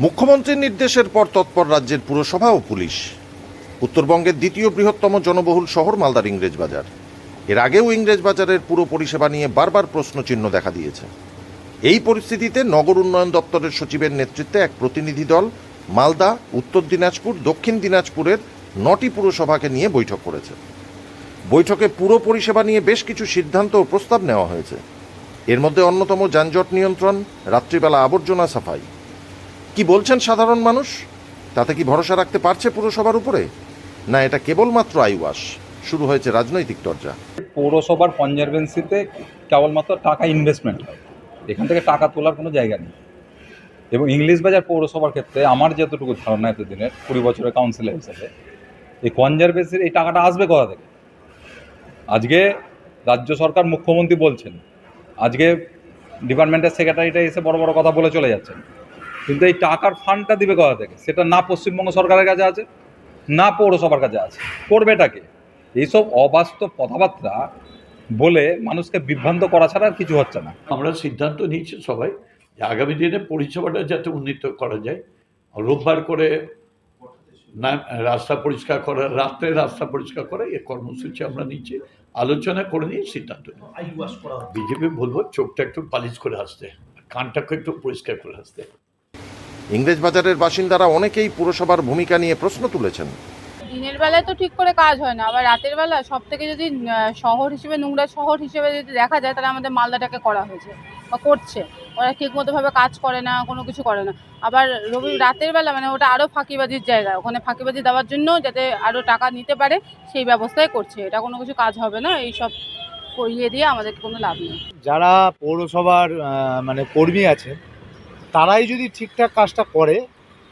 মুখ্যমন্ত্রীর নির্দেশের পর তৎপর রাজ্যের পুরসভা ও পুলিশ। উত্তরবঙ্গের দ্বিতীয় বৃহত্তম জনবহুল শহর মালদার ইংরেজ বাজার। এর আগেও ইংরেজ বাজারের পুরো পরিষেবা নিয়ে বারবার প্রশ্নচিহ্ন দেখা দিয়েছে। এই পরিস্থিতিতে নগর উন্নয়ন দপ্তরের সচিবের নেতৃত্বে এক প্রতিনিধি দল মালদা, উত্তর দিনাজপুর, দক্ষিণ দিনাজপুরের নটি পুরসভাকে নিয়ে বৈঠক করেছে। বৈঠকে পুরো পরিষেবা নিয়ে বেশ কিছু সিদ্ধান্ত ও প্রস্তাব নেওয়া হয়েছে। এর মধ্যে অন্যতম যানজট নিয়ন্ত্রণ, রাত্রিবেলা আবর্জনা সাফাই। কি বলছেন সাধারণ মানুষ? তাতে কি ভরসা রাখতে পারছে পুরসভার উপরে? না, এটা কেবলমাত্র আইওয়াস। শুরু হয়েছে রাজনৈতিক চর্চা। পৌরসভার কনজারভেন্সিতে কেবলমাত্র টাকা ইনভেস্টমেন্ট হয়। এখান থেকে টাকা তোলার কোনো জায়গা নেই। এবং ইংলিশ বাজার পৌরসভার ক্ষেত্রে আমার যতটুকু ধারণা এতদিনের, কুড়ি বছরের কাউন্সিলর হিসেবে, এই কনজারভেন্সির এই টাকাটা আসবে কোথা থেকে? আজকে রাজ্য সরকার মুখ্যমন্ত্রী বলছেন, আজকে ডিপার্টমেন্টের সেক্রেটারিটা এসে বড় বড় কথা বলে চলে যাচ্ছেন। কিন্তু এই টাকার ফান্ডটা দিবে কোথা থেকে? সেটা না পশ্চিমবঙ্গ সরকারের কাছে আছে না পৌরসভার কাছে আছে। করবেটাকে এইসব অবাস্তব কথাবার্তা বলে মানুষকে বিভ্রান্ত করা ছাড়া আর কিছু হচ্ছে না। আমরা সিদ্ধান্ত নিয়েছি সবাই যে আগামী দিনে পরিষেবাটা যাতে উন্নীত করা যায়। রোববার করে না রাস্তা পরিষ্কার করা রাত্রে রাস্তা পরিষ্কার করা এ কর্মসূচি আমরা নিচ্ছি আলোচনা করে নিয়ে সিদ্ধান্ত নিই বিজেপি বলব চোখটা একটু পালিশ করে আসতে। কানটাকে একটু পরিষ্কার করে আসতে। ইংরেজ বাজারের বাসিন্দারা অনেকেই পুরসভার ভূমিকা নিয়ে প্রশ্ন তুলেছেন। দিনের বেলায় তো ঠিক করে কাজ হয় না আবার রাতের বেলা সব থেকে যদি শহর হিসেবে নোংরা শহর হিসেবে যদি দেখা যায় তাহলে আমাদের মালদাটাকে করা হয়েছে বা করছে। ওরা ঠিক মতোভাবে কাজ করে না কোনো কিছু করে না। আবার রবি রাতের বেলা মানে ওটা আরও ফাঁকিবাজির জায়গা ওখানে ফাঁকিবাজি দেওয়ার জন্য যাতে আরও টাকা নিতে পারে সেই ব্যবস্থাই করছে। এটা কোনো কিছু কাজ হবে না এই সব করিয়ে দিয়ে আমাদের কোনো লাভ নেই। যারা পৌরসভার মানে কর্মী আছে তারাই যদি ঠিকঠাক কাজটা করে,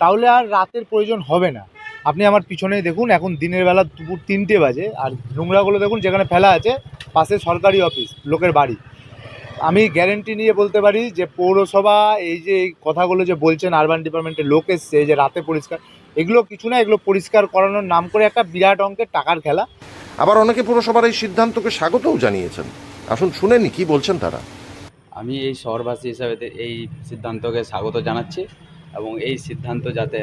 তাহলে আর রাতের প্রয়োজন হবে না। আপনি আমার পিছনেই দেখুন, এখন দিনের বেলা দুপুর তিনটে বাজে, আর নোংরাগুলো দেখুন, যেখানে ফেলা আছে, পাশে সরকারি অফিস, লোকের বাড়ি। আমি গ্যারেন্টি নিয়ে বলতে পারি যে, পৌরসভা, এই যে কথাগুলো যে বলছেন আরবান ডিপার্টমেন্টের লোক এসছে যে রাতে পরিষ্কার, এগুলো কিছু না, এগুলো পরিষ্কার করানোর নাম করে একটা বিরাট অঙ্কের টাকার খেলা। আবার অনেকে পৌরসভার এই সিদ্ধান্তকে স্বাগতও জানিয়েছেন। আসুন শুনেনি কি বলছেন তারা? আমি এই শহরবাসী হিসাবে এই সিদ্ধান্তকে স্বাগত জানাচ্ছি এবং এই সিদ্ধান্ত যাতে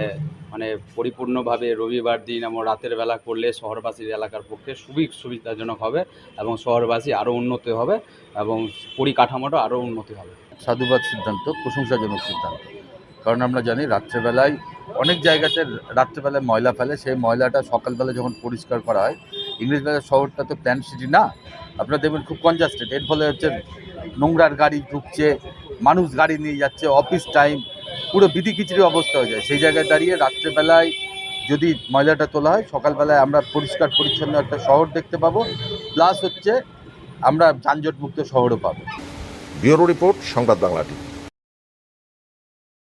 মানে পরিপূর্ণভাবে রবিবার দিন এবং রাতের বেলা করলে শহরবাসীর এলাকার পক্ষে খুবই সুবিধাজনক হবে এবং শহরবাসী আরও উন্নতি হবে এবং পরিকাঠামোটা আরও উন্নতি হবে। সাধুবাদ সিদ্ধান্ত, প্রশংসাজনক সিদ্ধান্ত। কারণ আমরা জানি রাত্রেবেলায় অনেক জায়গাতে রাত্রেবেলায় ময়লা ফেলে, সেই ময়লাটা সকালবেলা যখন পরিষ্কার করা হয় ইংরেজ বাজার শহরটা তো প্ল্যান সিটি না, আপনারা দেখবেন খুব কনজাস্টেড। এর ফলে হচ্ছে নোংরার গাড়ি ঢুকছে, মানুষ গাড়ি নিয়ে যাচ্ছে অফিস টাইম পুরো বিধি খিচড়ি অবস্থা হয়ে যায়। সেই জায়গায় দাঁড়িয়ে রাত্রেবেলায় যদি ময়লাটা তোলা হয়, সকালবেলায় আমরা পরিষ্কার পরিচ্ছন্ন একটা শহর দেখতে পাবো। প্লাস হচ্ছে আমরা যানজটমুক্ত শহরও পাবো। ব্যুরো রিপোর্ট, সংবাদ বাংলাটি